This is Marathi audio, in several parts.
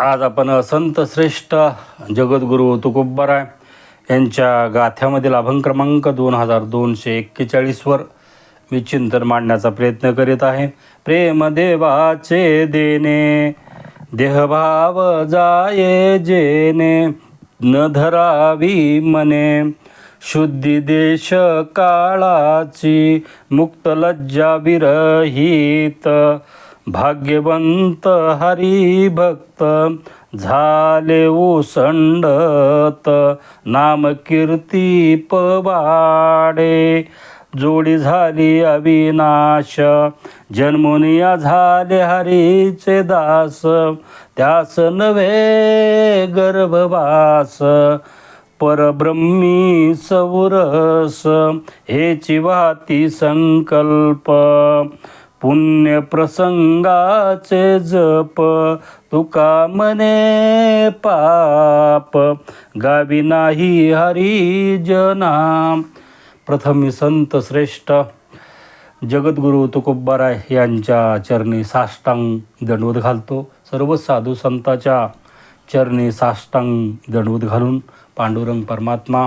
आज आपण संत श्रेष्ठ जगद्गुरू तुकुब्बराय यांच्या गाथ्यामधील अभंग क्रमांक दोन हजार दोनशे एक्केचाळीसवर मी चिंतन मांडण्याचा प्रयत्न करीत आहे. प्रेम देवाचे देणे देहभाव जाये जेने न धरावी मने. शुद्धी देश काळाची मुक्त लज्जा विरहित. भाग्यवंत हरिभक्त झाले ओसंडत नाम कीर्ती पवाडे. जोडी झाली अविनाश जन्मुनिया झाले हरीचे दास. त्यास नव्हे गर्भवास परब्रह्मी सौरस. हेची वाती संकल्प पुण्य प्रसंगाचे जप तुका मने पाप गावी नाही हरिजना प्रथम संत श्रेष्ठ जगद्गुरू तुकोबाराय यांच्या चरणी साष्टांग दंडवत घालतो. सर्व साधू संताच्या चरणी साष्टांग दंडवत घालून पांडुरंग परमात्मा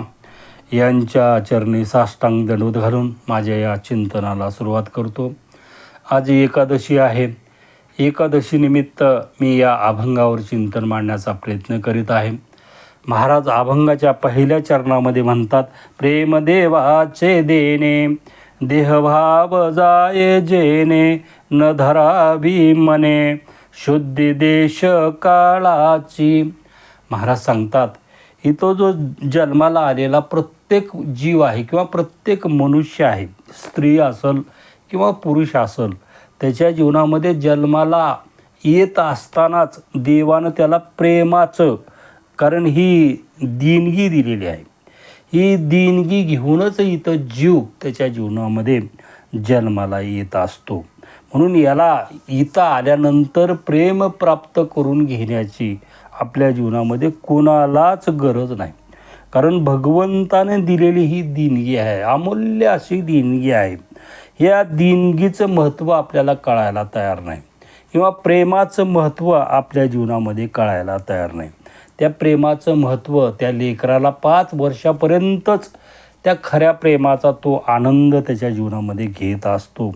यांच्या चरणी साष्टांग दंडवत घालून माझ्या या चिंतनाला सुरुवात करतो. आज एकादशी आहे. एकादशीनिमित्त मी या अभंगावर चिंतन मांडण्याचा प्रयत्न करीत आहे. महाराज अभंगाच्या पहिल्या चरणामध्ये म्हणतात प्रेमदेवाचे देणे देहभाव जाये जेने न धरावी मने शुद्धी देश काळाची. महाराज सांगतात इथं जो जन्माला आलेला प्रत्येक जीव आहे किंवा प्रत्येक मनुष्य आहे स्त्री असल किंवा पुरुष असल त्याच्या जीवनामध्ये जन्माला येत असतानाच देवानं त्याला प्रेमाचं कारण ही देणगी दिलेली आहे. ही देणगी घेऊनच इथं जीव त्याच्या जीवनामध्ये जन्माला येत असतो. म्हणून याला इथं आल्यानंतर प्रेम प्राप्त करून घेण्याची आपल्या जीवनामध्ये कोणालाच गरज नाही. कारण भगवंताने दिलेली ही देणगी आहे अमूल्य अशी देणगी आहे. या देणगीचं महत्त्व आपल्याला कळायला तयार नाही. किंवा प्रेमाचं महत्त्व आपल्या जीवनामध्ये कळायला तयार नाही. त्या प्रेमाचं महत्त्व त्या लेकराला पाच वर्षापर्यंतच त्या खऱ्या प्रेमाचा तो आनंद त्याच्या जीवनामध्ये घेत असतो.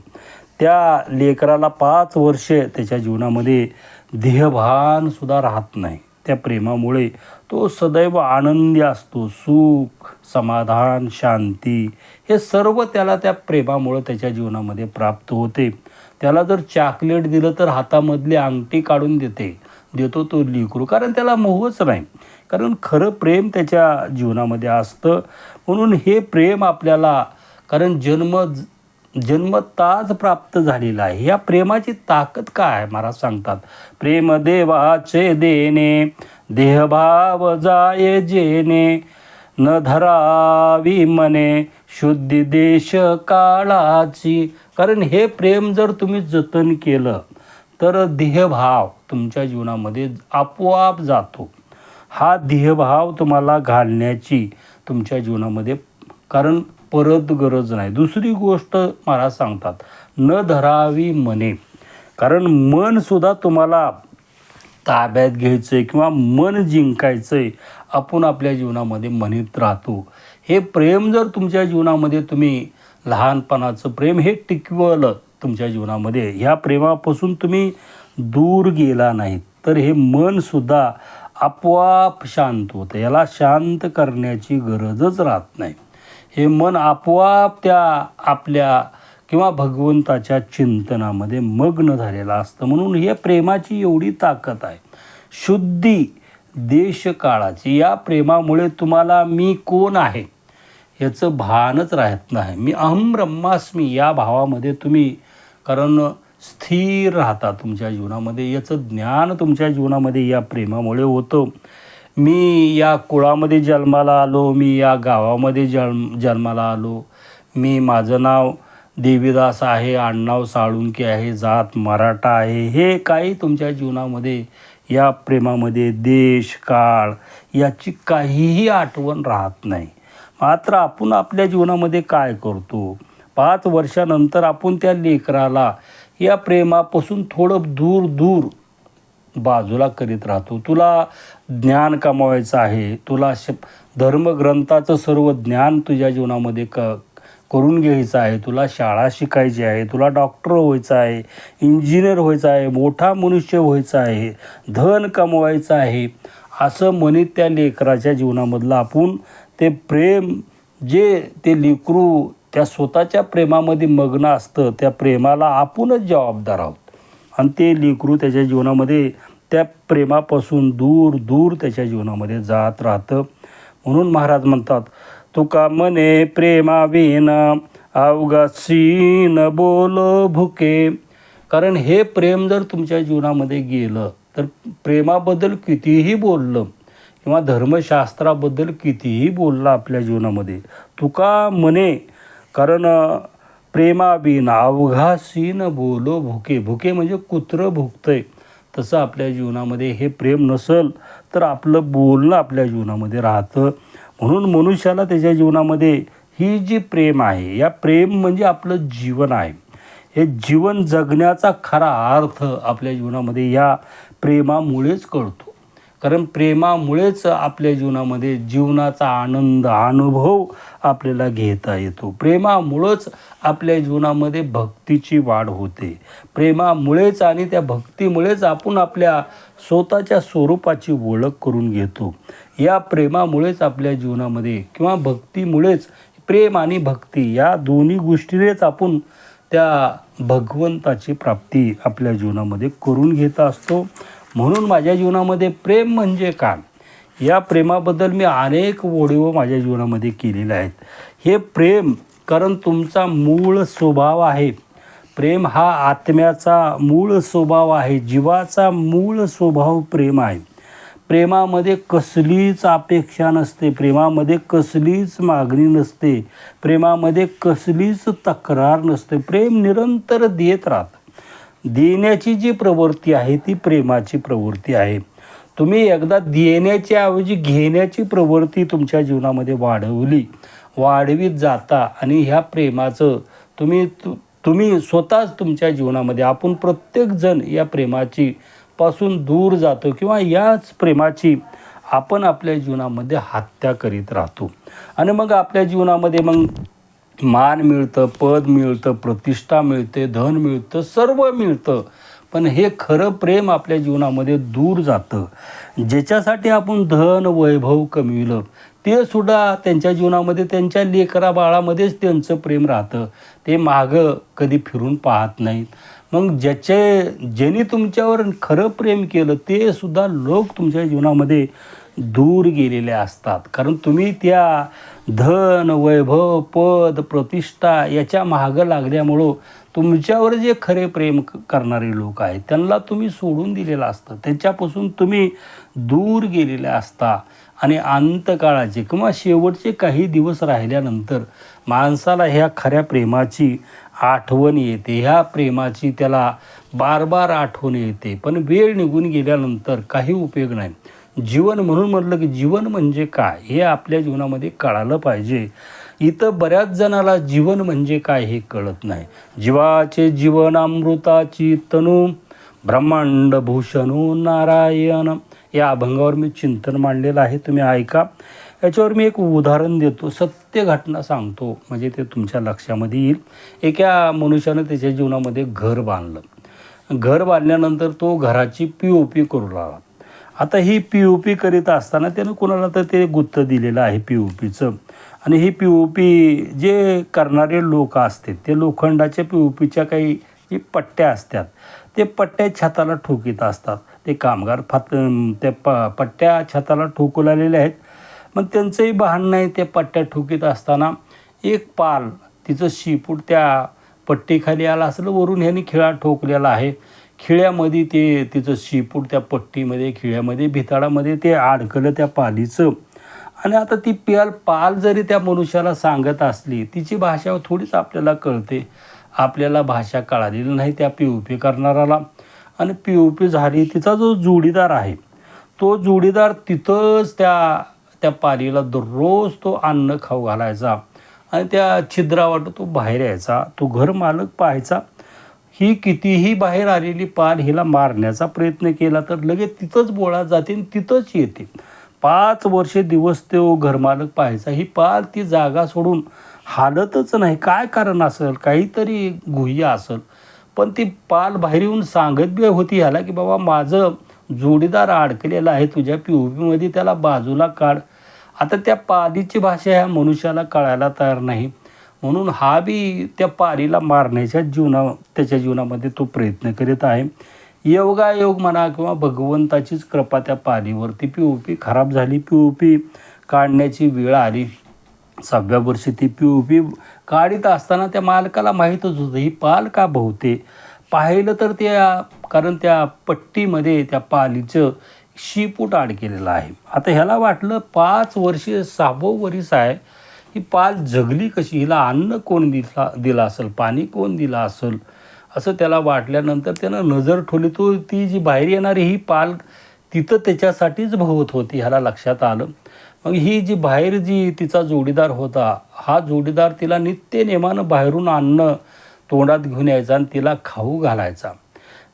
त्या लेकराला पाच वर्षे त्याच्या जीवनामध्ये देहभानसुद्धा राहत नाही. त्या प्रेमामुळे तो सदैव आनंदी असतो सुख समाधान शांती हे सर्व त्याला त्या प्रेमामुळं त्याच्या जीवनामध्ये प्राप्त होते. त्याला जर चॉकलेट दिलं तर हातामधली अंगठी काढून देते. देतो तो लिकरू. कारण त्याला मोहच नाही. कारण खरं प्रेम त्याच्या जीवनामध्ये असतं. म्हणून हे प्रेम आपल्याला कारण जन्म जन्मताच प्राप्त झालेला आहे. या प्रेमाची ताकद काय आहे? महाराज सांगतात. प्रेम देवाचे देणे देहभाव जाये जेने न धरावी मने शुद्धी देश काळाची. कारण हे प्रेम जर तुम्ही जतन केलं तर देहभाव तुमच्या जीवनामध्ये आपोआप जातो. हा देहभाव तुम्हाला घालण्याची तुमच्या जीवनामध्ये कारण परत गरज नाही. दुसरी गोष्ट मला सांगतात न धरावी मने कारण मनसुद्धा तुम्हाला ताब्यात घ्यायचं आहे किंवा मन जिंकायचं आहे आपण आपल्या जीवनामध्ये म्हणत राहतो. हे प्रेम जर तुमच्या जीवनामध्ये तुम्ही लहानपणाचं प्रेम हे टिकवलं तुमच्या जीवनामध्ये ह्या प्रेमापासून तुम्ही दूर गेला नाहीत. तर हे मनसुद्धा आपोआप शांत होतं. याला शांत करण्याची गरजच राहत नाही. हे मन आपोआप त्या आपल्या किंवा भगवंताच्या चिंतनामध्ये मग्न झालेलं असतं. म्हणून हे प्रेमाची एवढी ताकद आहे. शुद्धी देशकाळाची या प्रेमामुळे तुम्हाला मी कोण आहे याचं भानच राहत नाही. मी अहम ब्रह्मास्मी या भावामध्ये तुम्ही कारण स्थिर राहता तुमच्या जीवनामध्ये. याचं ज्ञान तुमच्या जीवनामध्ये या प्रेमामुळे होतं. मी या कुळामध्ये जन्माला आलो मी या गावामध्ये जन्म जन्माला आलो. मी माझं नाव देवीदास आहे आडनाव साळुंके आहे जात मराठा आहे. हे काही तुमच्या जीवनामध्ये या प्रेमामध्ये देश काळ याची काहीही आठवण राहत नाही. मात्र आपण आपल्या जीवनामध्ये काय करतो? पाच वर्षानंतर आपण त्या लेकराला या प्रेमापासून थोडं दूर दूर बाजूला करीत राहतो. तुला ज्ञान कमवायचं आहे तुला श धर्मग्रंथाचं सर्व ज्ञान तुझ्या जीवनामध्ये क करून घ्यायचं आहे तुला शाळा शिकायची आहे तुला डॉक्टर व्हायचं आहे इंजिनियर व्हायचं आहे मोठा मनुष्य व्हायचा आहे धन कमवायचं आहे असं म्हणत त्या लेकराच्या जीवनामधलं आपण ते प्रेम जे ते लेकरू त्या स्वतःच्या प्रेमामध्ये मग्न असतं त्या प्रेमाला आपणच जबाबदार आहोत. आणि ते लेकरू त्याच्या जीवनामध्ये त्या प्रेमापासून दूर दूर त्याच्या जीवनामध्ये जात राहतं. म्हणून महाराज म्हणतात तुका मने प्रेमाविन अवघासीन बोल भुके. कारण हे प्रेम जर तुमच्या जीवनामध्ये गेलं तर प्रेमाबद्दल कितीही बोललं किंवा धर्मशास्त्राबद्दल कितीही बोललं आपल्या जीवनामध्ये तुका म्हणे कारण प्रेमाबिन अवघासीन बोलो भुके. भुके म्हणजे कुत्रं भुकतंय. तसं आपल्या जीवनामध्ये हे प्रेम नसल तर आपलं बोलणं आपल्या जीवनामध्ये राहतं. म्हणून मनुष्याला त्याच्या जीवनामध्ये ही जी प्रेम आहे या प्रेम म्हणजे आपलं जीवन आहे. हे जीवन जगण्याचा खरा अर्थ आपल्या जीवनामध्ये या प्रेमामुळेच कळतो. कारण प्रेमामुळेच आपल्या जीवनामध्ये जीवनाचा आनंद अनुभव आपल्याला घेता येतो. प्रेमामुळंच आपल्या जीवनामध्ये भक्तीची वाढ होते. प्रेमामुळेच आणि त्या भक्तीमुळेच आपण आपल्या स्वतःच्या स्वरूपाची ओळख करून घेतो. या प्रेमामुळेच आपल्या जीवनामध्ये किंवा भक्तीमुळेच प्रेम आणि भक्ती या दोन्ही गोष्टीनेच आपण त्या भगवंताची प्राप्ती आपल्या जीवनामध्ये करून घेत असतो. म्हणून माझ्या जीवनामध्ये प्रेम म्हणजे काय? या प्रेमाबद्दल मी अनेक ओढीव माझ्या जीवनामध्ये केलेले आहेत. हे प्रेम कारण तुमचा मूळ स्वभाव आहे. प्रेम हा आत्म्याचा मूळ स्वभाव आहे. जीवाचा मूळ स्वभाव प्रेम आहे. प्रेमामध्ये कसलीच अपेक्षा नसते. प्रेमामध्ये कसलीच मागणी नसते. प्रेमामध्ये कसलीच तक्रार नसते. प्रेम निरंतर देत राहतं. देण्याची जी प्रवृत्ती आहे ती प्रेमाची प्रवृत्ती आहे. तुम्ही एकदा देण्याच्या ऐवजी घेण्याची प्रवृत्ती तुमच्या जीवनामध्ये वाढवली. वाढवीत जाता आणि ह्या प्रेमाचं तुम्ही तु तुम्ही स्वतःच तुमच्या जीवनामध्ये आपण प्रत्येकजण या प्रेमाची पासून दूर जातो किंवा याच प्रेमाची आपण आपल्या जीवनामध्ये हत्या करीत राहतो. आणि मग आपल्या जीवनामध्ये मग मान मिळतं पद मिळतं प्रतिष्ठा मिळते धन मिळतं सर्व मिळतं. पण हे खरं प्रेम आपल्या जीवनामध्ये दूर जातं. ज्याच्यासाठी आपण धन वैभव कमविलं ते सुद्धा त्यांच्या जीवनामध्ये त्यांच्या लेकरा बाळामध्येच त्यांचं प्रेम राहतं. ते मागं कधी फिरून पाहत नाहीत. मग ज्याचे ज्यांनी तुमच्यावर खरं प्रेम केलं ते सुद्धा लोक तुमच्या जीवनामध्ये दूर गेलेल्या असतात. कारण तुम्ही त्या धन वैभव पद प्रतिष्ठा याच्या मागं लागल्यामुळं तुमच्यावर जे खरे प्रेम क- करणारे लोक आहेत त्यांना तुम्ही सोडून दिलेलं असतं. त्याच्यापासून तुम्ही दूर गेलेले असता. आणि अंतकाळाचे किंवा शेवटचे काही दिवस राहिल्यानंतर माणसाला ह्या खऱ्या प्रेमाची आठवण येते. ह्या प्रेमाची त्याला बार बार आठवण येते. पण वेळ निघून गेल्यानंतर काही उपयोग नाही. जीवन म्हणून म्हटलं की जीवन म्हणजे काय? हे आपल्या जीवनामध्ये कळालं पाहिजे. इथं बऱ्याच जणाला जीवन म्हणजे काय हे कळत नाही. जीवाचे जीवन अमृताची तनू ब्रह्मांड भूषणू नारायण. या अभंगावर मी चिंतन मांडलेलं आहे. तुम्ही ऐका. याच्यावर मी एक उदाहरण देतो. सत्य घटना सांगतो. म्हणजे ते तुमच्या लक्षामध्ये येईल. एका मनुष्यानं त्याच्या जीवनामध्ये घर बांधलं. घर बांधल्यानंतर तो घराची पी ओ पी करू लागला. आता ही पी ओ पी करीत असताना त्यानं कोणाला तर ते गुत्त दिलेलं आहे पी ओ पीचं आणि ही पी ओ पी जे करणारे लोक असतात ते लोखंडाच्या पी ओ पीच्या काही जी पट्ट्या असतात ते पट्ट्या छताला ठोकीत असतात. ते कामगार फात त्या प पट्ट्या छताला ठोकू लागलेले आहेत. मग त्यांचंही भान नाही त्या पट्ट्या ठोकीत असताना एक पाल तिचं शिपूट त्या पट्टीखाली आला असलं वरून ह्याने खिळा ठोकलेला आहे. खिळ्यामध्ये ते तिचं शिपूट त्या पट्टीमध्ये खिळ्यामध्ये भिताडामध्ये ते अडकलं त्या पालीचं. आणि आता ती प्याल पाल जरी त्या मनुष्याला सांगत असली तिची भाषा थोडीच आपल्याला कळते. आपल्याला भाषा कळालेली नाही त्या पी ओ पी करणाराला आणि पी ओ पी झाली तिचा जो जोडीदार आहे तो जोडीदार तिथंच त्या त्या पालीला दररोज तो अन्न खाऊ घालायचा. आणि त्या छिद्रावाटं तो बाहेर यायचा तो घर मालक पाहायचा. ही कितीही बाहेर आलेली पाल हिला मारण्याचा प्रयत्न केला तर लगेच तिथंच बोळा जाते आणि तिथंच येते पाच वर्षे दिवस तो घरमालक पाहायचा. ही पाल ती जागा सोडून हालतच नाही. काय कारण असेल? काहीतरी गुह्य असेल. पण ती पाल बाहेर येऊन सांगत बी होती ह्याला की बाबा माझं जोडीदार अडकलेला आहे तुझ्या पी ओ पीमध्ये त्याला बाजूला काढ. आता त्या पालीची भाषा ह्या मनुष्याला कळायला तयार नाही. म्हणून हा बी त्या पारीला मारण्याच्या जीवना त्याच्या जीवनामध्ये तो प्रयत्न करीत आहे. योगायोग म्हणा किंवा भगवंताचीच कृपा त्या पालीवरती पी ओ पी खराब झाली पी ओ पी काढण्याची वेळ आली. सहाव्या वर्षी ती पी ओ पी काढीत असताना त्या मालकाला माहीतच होतं ही पाल का बहुते? पाहिलं तर त्या कारण त्या पट्टीमध्ये त्या पालीचं शिपूट अडकेलेलं आहे. आता ह्याला वाटलं पाच वर्षे सहावं वरीस आहे. ही पाल जगली कशी? हिला अन्न कोण दिला दिलं असेल? पाणी कोण दिलं असेल? असं त्याला वाटल्यानंतर त्यानं नजर ठेवली. तो ती जी बाहेर येणारी ही पाल तिथं त्याच्यासाठीच भवत होती ह्याला लक्षात आलं. मग ही जी बाहेर जी तिचा जोडीदार होता हा जोडीदार तिला नित्य नेमानं बाहेरून अन्न तोंडात घेऊन यायचा आणि तिला खाऊ घालायचा.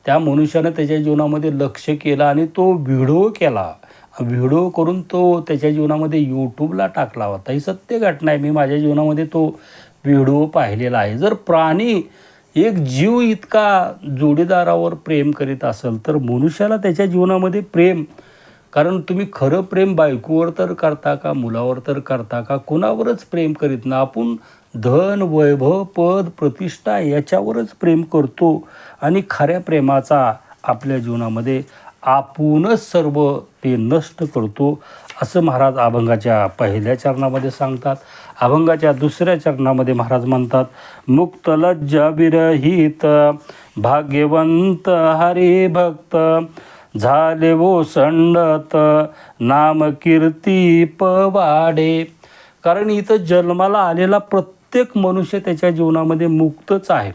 त्या मनुष्यानं त्याच्या जीवनामध्ये लक्ष केलं आणि तो विडो केला. व्हिडिओ करून तो त्याच्या जीवनामध्ये यूट्यूबला टाकला होता. ही सत्य घटना आहे. मी माझ्या जीवनामध्ये तो व्हिडिओ पाहिलेला आहे. जर प्राणी एक जीव इतका जोडीदारावर प्रेम करीत असेल तर मनुष्याला त्याच्या जीवनामध्ये प्रेम कारण तुम्ही खरं प्रेम बायकोवर तर करता का मुलावर तर करता का कोणावरच प्रेम करीत ना आपण धन वैभव पद प्रतिष्ठा याच्यावरच प्रेम करतो. आणि खऱ्या प्रेमाचा आपल्या जीवनामध्ये आपणच सर्व ते नष्ट करतो असं महाराज अभंगाच्या पहिल्या चरणामध्ये सांगतात. अभंगाच्या दुसऱ्या चरणामध्ये महाराज म्हणतात मुक्त लज्जा विरहित भाग्यवंत हरिभक्त झाले वो संडत नाम कीर्ती पवाडे. कारण इथं जन्माला आलेला प्रत्येक मनुष्य त्याच्या जीवनामध्ये मुक्तच आहे.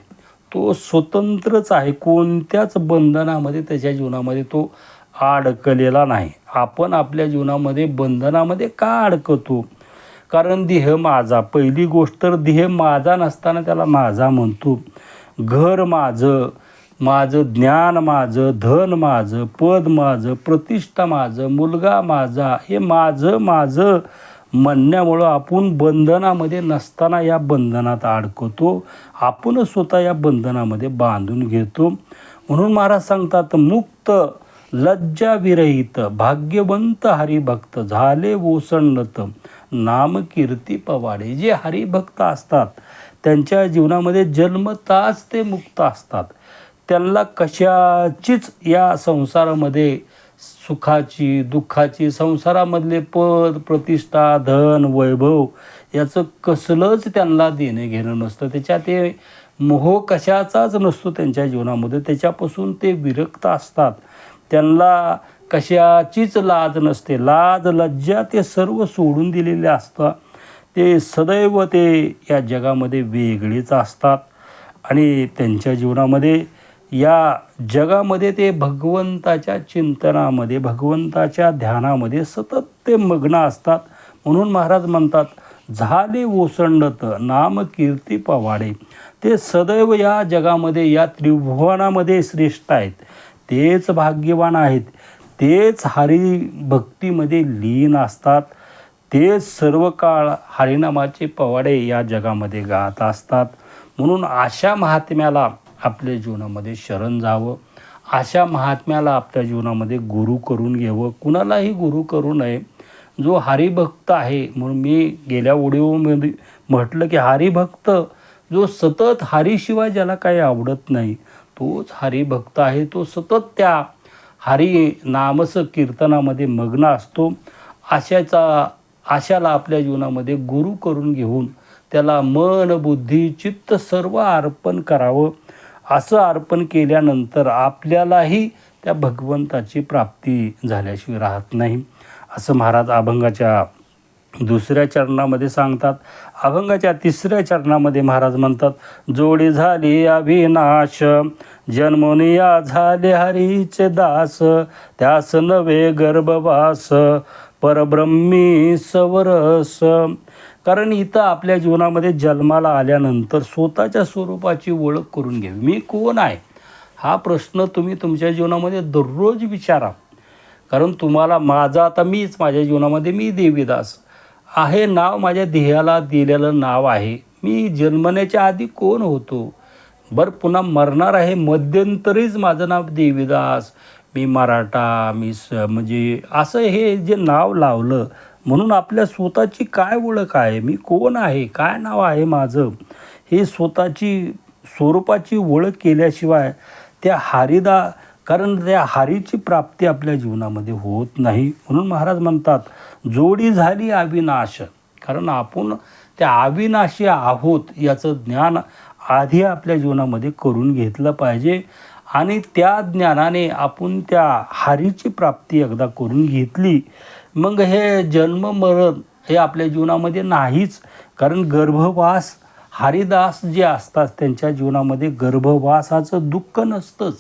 तो स्वतंत्रच आहे. कोणत्याच बंधनामध्ये त्याच्या जीवनामध्ये तो अडकलेला नाही. आपण आपल्या जीवनामध्ये बंधनामध्ये का अडकतो? कारण देह माझा. पहिली गोष्ट तर देह माझा नसताना त्याला माझा म्हणतो. घर माझं माझं ज्ञान माझं धन माझं पद माझं प्रतिष्ठा माझं मुलगा माझा हे माझं माझं म्हणण्यामुळं आपण बंधनामध्ये नसताना या बंधनात अडकतो. आपणच स्वतः या बंधनामध्ये बांधून घेतो. म्हणून महाराज सांगतात मुक्त लज्जाविरहित भाग्यवंत हरिभक्त झाले ओसंडत नाम कीर्ती पवाडे. जे हरिभक्त असतात त्यांच्या जीवनामध्ये जन्मताच ते मुक्त असतात. त्यांना कशाचीच या संसारामध्ये सुखाची दुःखाची संसारामधले पद प्रतिष्ठा धन वैभव याचं कसलंच त्यांना देणं घेणं नसतं. त्याच्या ते मोह कशाचाच नसतो त्यांच्या जीवनामध्ये. त्याच्यापासून ते विरक्त असतात. त्यांना कशाचीच लाज नसते. लाज लज्जा ते सर्व सोडून दिलेले असतात. ते सदैव ते या जगामध्ये वेगळेच असतात. आणि त्यांच्या जीवनामध्ये या जगामध्ये ते भगवंताच्या चिंतनामध्ये भगवंताच्या ध्यानामध्ये सतत ते मग्न असतात. म्हणून महाराज म्हणतात झाले ओसंडत नाम कीर्ती पवाडे. ते सदैव या जगामध्ये या त्रिभुवनामध्ये श्रेष्ठ आहेत. तेच भाग्यवान आहेत. तेच हरिभक्तीमध्ये लीन असतात. तेच सर्व काळ हरिनामाचे पवाडे या जगामध्ये गात असतात. म्हणून अशा महात्म्याला आपल्या जीवनामध्ये शरण जावं. अशा महात्म्याला आपल्या जीवनामध्ये गुरु करून घ्यावं. कुणालाही गुरु करू नये. जो हरिभक्त आहे म्हणून मी गेल्या ओडिओमध्ये म्हटलं की हरिभक्त जो सतत हरीशिवाय ज्याला काही आवडत नाही तोच हरिभक्त आहे. तो सतत त्या हरी नामस कीर्तनामध्ये मग्न असतो. आशाचा आशाला आपल्या जीवनामध्ये गुरु करून घेऊन त्याला मन बुद्धी चित्त सर्व अर्पण करावं. असं अर्पण केल्यानंतर आपल्यालाही त्या भगवंताची प्राप्ती झाल्याशिवाय राहत नाही. असं महाराज अभंगाच्या दुसऱ्या चरणामध्ये सांगतात. अभंगाच्या तिसऱ्या चरणामध्ये महाराज म्हणतात जोडी झाली अविनाश जन्मोनिया झाले हरीचे दास त्यास नवे गर्भवास परब्रह्मी सवरस कारण इथं आपल्या जीवनामध्ये जन्माला आल्यानंतर स्वतःच्या स्वरूपाची ओळख करून घ्यावी. मी कोण आहे? हा प्रश्न तुम्ही तुमच्या जीवनामध्ये दररोज विचारा. कारण तुम्हाला माझा आता मीच माझ्या जीवनामध्ये मी देवीदास. आहे नाव माझ्या ध्येयाला दिलेलं नाव आहे. मी जन्मण्याच्या आधी कोण होतो? बरं पुन्हा मरणार आहे मध्यंतरीच माझं नाव देवीदास. मी मराठा मी स म्हणजे असं हे जे नाव लावलं म्हणून आपल्या स्वतःची काय ओळख आहे? मी कोण आहे? काय नाव आहे माझं? हे स्वतःची स्वरूपाची ओळख केल्याशिवाय त्या हारीदा कारण त्या हारीची प्राप्ती आपल्या जीवनामध्ये होत नाही. म्हणून महाराज म्हणतात जोडी झाली अविनाश. कारण आपण त्या अविनाशी आहोत याचं ज्ञान आधी आपल्या जीवनामध्ये करून घेतलं पाहिजे. आणि त्या ज्ञानाने आपण त्या हारीची प्राप्ती एकदा करून घेतली मग हे जन्म मरण हे आपल्या जीवनामध्ये नाहीच. कारण गर्भवास हरिदास जे असतात त्यांच्या जीवनामध्ये गर्भवासाचं दुःख नसतंच.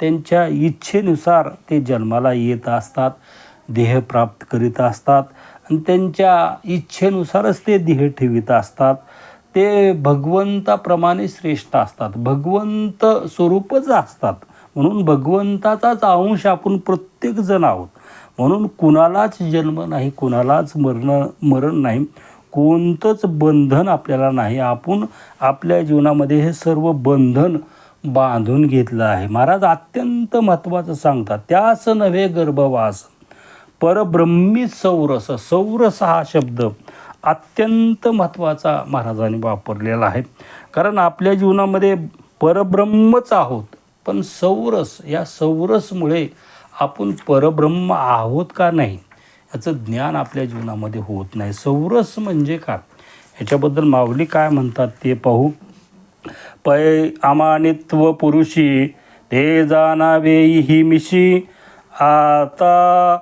त्यांच्या इच्छेनुसार ते जन्माला येत असतात देह प्राप्त करीत असतात आणि त्यांच्या इच्छेनुसारच ते देह ठेवित असतात. ते भगवंताप्रमाणे श्रेष्ठ असतात. भगवंत स्वरूपच असतात. म्हणून भगवंताचाच अंश आपण प्रत्येकजण आहोत. म्हणून कुणालाच जन्म नाही कुणालाच मरण मरण नाही. कोणतंच बंधन आपल्याला नाही. आपण आपल्या जीवनामध्ये हे सर्व बंधन बांधून घेतलं आहे. महाराज अत्यंत महत्त्वाचं सांगतात. त्याच नव्हे गर्भवास. परब्रह्मी सौरस. सौरस हा शब्द अत्यंत महत्त्वाचा महाराजांनी वापरलेला आहे. कारण आपल्या जीवनामध्ये परब्रह्मच आहोत. पण सौरस या सौरसमुळे आपण परब्रह्म आहोत का नाही याचं ज्ञान आपल्या जीवनामध्ये होत नाही. सौरस म्हणजे का याच्याबद्दल माऊली काय म्हणतात ते पाहू. पै अमानित्व पुरुषी ते जाणावे ही मिशी. आता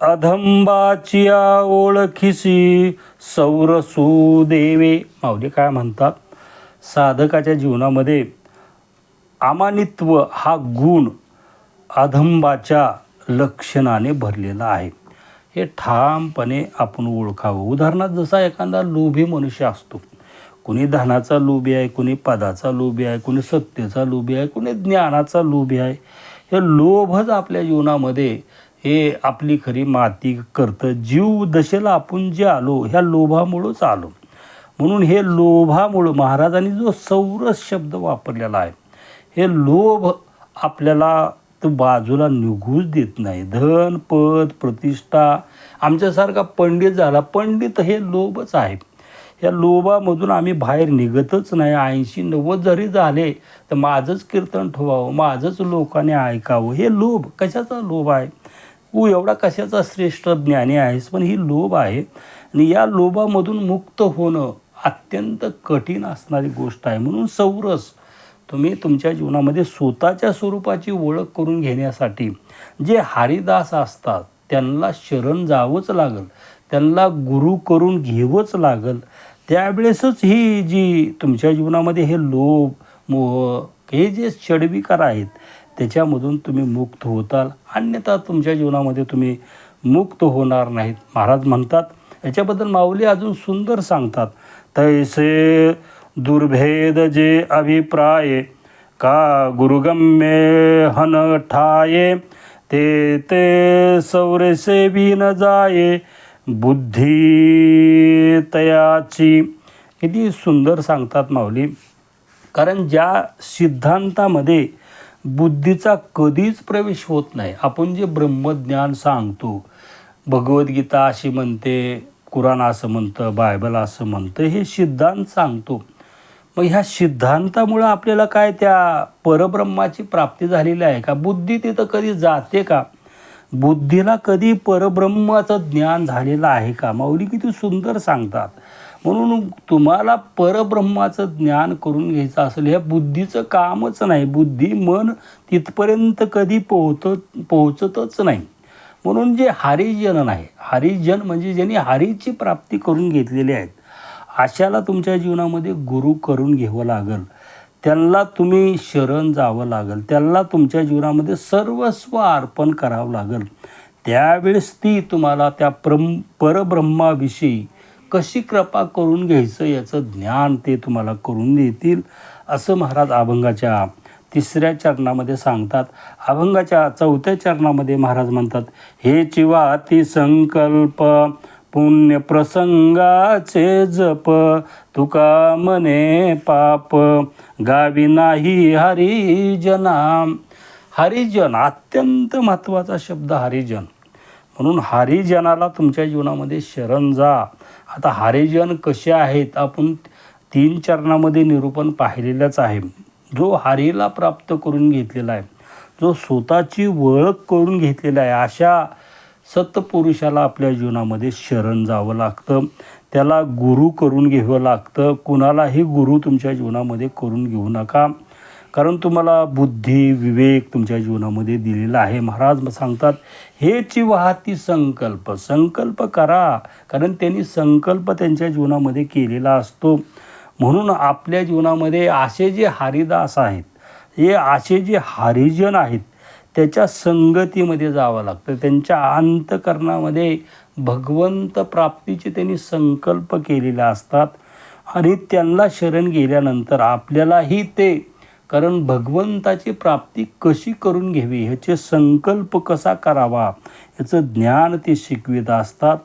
अधंबाचिया ओळखीसी सौरसू देवे. माऊली काय म्हणतात? साधकाच्या जीवनामध्ये अमानित्व हा गुण अधंबाच्या लक्षणाने भरलेलं आहे. हे ठामपणे आपण ओळखावं. उदाहरणार्थ जसा एखादा लोभी मनुष्य असतो कुणी धनाचा लोभी आहे कुणी पदाचा लोभी आहे कुणी सत्तेचा लोभी आहे कुणी ज्ञानाचा लोभी आहे हे लोभच आपल्या जीवनामध्ये हे आपली खरी माती करतं. जीव दशेला आपण जे आलो ह्या लोभामुळंच आलो. म्हणून हे लोभामुळं महाराजांनी जो सौरस शब्द वापरलेला आहे हे लोभ आपल्याला तो बाजूला निघूच देत नाही. धन पद प्रतिष्ठा. आमच्यासारखा पंडित झाला. पंडित हे लोभच आहे. या लोभामधून आम्ही बाहेर निघतच नाही. ऐंशी नव्वद जरी झाले तर माझंच कीर्तन ठेवावं माझंच लोकांनी ऐकावं. हे लोभ कशाचा लोभ आहे? तू एवढा कशाचा श्रेष्ठ ज्ञानी आहेस? पण ही लोभ आहे. आणि या लोभामधून मुक्त होणं अत्यंत कठीण असणारी गोष्ट आहे. म्हणून सौरस तुम्ही तुमच्या जीवनामध्ये स्वतःच्या स्वरूपाची ओळख करून घेण्यासाठी जे हरिदास असतात त्यांना शरण जावंच लागल त्यांना गुरु करून घेवंच लागल. त्यावेळेसच ही जी तुमच्या जीवनामध्ये हे लोभ मोह हे जे षडविकार आहेत त्याच्यामधून तुम्ही मुक्त होताल. अन्यथा तुमच्या जीवनामध्ये तुम्ही मुक्त होणार नाहीत. महाराज म्हणतात याच्याबद्दल माऊली अजून सुंदर सांगतात. तैसे दुर्भेद जे अभिप्राय का गुरुगम्ये हन ठाये ते ते सौरसे बी न जाये बुद्धी तयाची. किती सुंदर सांगतात माऊली. कारण ज्या सिद्धांतामध्ये बुद्धीचा कधीच प्रवेश होत नाही आपण जे ब्रह्मज्ञान सांगतो भगवद्गीता अशी म्हणते कुराण असं म्हणतं बायबल असं म्हणतं हे सिद्धांत सांगतो. मग ह्या सिद्धांतामुळं आपल्याला काय त्या परब्रह्माची प्राप्ती झालेली आहे का? बुद्धी तिथं कधी जाते का? बुद्धीला कधी परब्रह्माचं ज्ञान झालेलं आहे का? माऊली किती सुंदर सांगतात. म्हणून तुम्हाला परब्रह्माचं ज्ञान करून घ्यायचं असेल ह्या बुद्धीचं कामच नाही. बुद्धी मन तिथपर्यंत कधी पोहत पोहोचतच नाही. म्हणून जे हरिजन आहे हरिजन म्हणजे ज्यांनी हरीची प्राप्ती करून घेतलेली आहेत अशाला तुमच्या जीवनामध्ये गुरु करून घ्यावं लागेल. त्यांना तुम्ही शरण जावं लागेल. त्यांना तुमच्या जीवनामध्ये सर्वस्व अर्पण करावं लागेल. त्यावेळेस ती तुम्हाला त्या प्रम परब्रह्माविषयी कशी कृपा करून घ्यायचं याचं ज्ञान ते तुम्हाला करून देतील असं महाराज अभंगाच्या तिसऱ्या चरणामध्ये सांगतात. अभंगाच्या चौथ्या चरणामध्ये महाराज म्हणतात हे चिवाती संकल्प पुण्य प्रसंगाचे जप. तुका मने पाप. गावी नाही हरिजना. हरिजन अत्यंत महत्त्वाचा शब्द हरिजन. म्हणून हरिजनाला तुमच्या जीवनामध्ये शरण जा. आता हरिजन कसे आहेत? आपण तीन चरणामध्ये निरूपण पाहिलेलंच आहे. जो हरीला प्राप्त करून घेतलेला आहे. जो स्वतःची ओळख करून घेतलेला आहे. अशा सत्पुरुषाला आपल्या जीवनामध्ये शरण जावं लागतं. त्याला गुरु करून घ्यावं लागतं. कुणालाही गुरु तुमच्या जीवनामध्ये करून घेऊ नका. कारण तुम्हाला बुद्धी विवेक तुमच्या जीवनामध्ये दिलेला आहे. महाराज सांगतात हेची वाहती संकल्प संकल्प करा. कारण त्यांनी संकल्प त्यांच्या जीवनामध्ये केलेला असतो. म्हणून आपल्या जीवनामध्ये असे जे हरिदास आहेत हे असे जे हरिजन आहेत त्याच्या संगतीमध्ये जावं लागतं. त्यांच्या अंतकरणामध्ये भगवंत प्राप्तीचे त्यांनी संकल्प केलेले असतात आणि त्यांना शरण गेल्यानंतर आपल्यालाही ते कारण भगवंताची प्राप्ती कशी करून घ्यावी ह्याचे संकल्प कसा करावा याचं ज्ञान ते शिकवित असतात.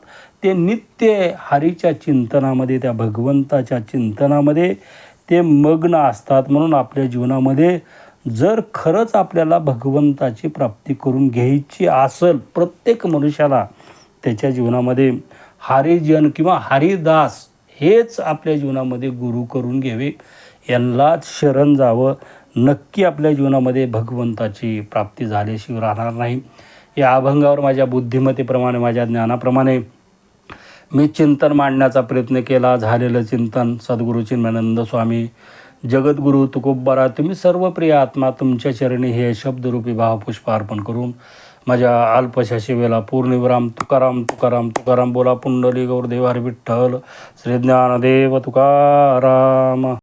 ते नित्य हरीच्या चिंतनामध्ये त्या भगवंताच्या चिंतनामध्ये ते मग्न असतात. म्हणून आपल्या जीवनामध्ये जर खरंच आपल्याला भगवंताची प्राप्ती करून घ्यायची असेल प्रत्येक मनुष्याला त्याच्या जीवनामध्ये हरिजन किंवा हरिदास हेच आपल्या जीवनामध्ये गुरु करून घ्यावे. यांनाच शरण जावं. नक्की आपल्या जीवनामध्ये भगवंताची प्राप्ती झाल्याशिवाय राहणार नाही. या अभंगावर माझ्या बुद्धिमत्तेप्रमाणे माझ्या ज्ञानाप्रमाणे मी चिंतन मांडण्याचा प्रयत्न केला. झालेलं चिंतन सद्गुरू चिन्मयानंद स्वामी जगद्गुरू तुकोबारा तुम्ही सर्व प्रिय आत्मा तुमच्या चरणी हे शब्दरूपी भावपुष्प अर्पण करून माझ्या अल्पशा शिवेला पूर्णविराम तुकाराम तुकाराम तुकाराम बोला पुंडली गौरदेव हरी विठ्ठल श्री ज्ञानदेव तुकाराम.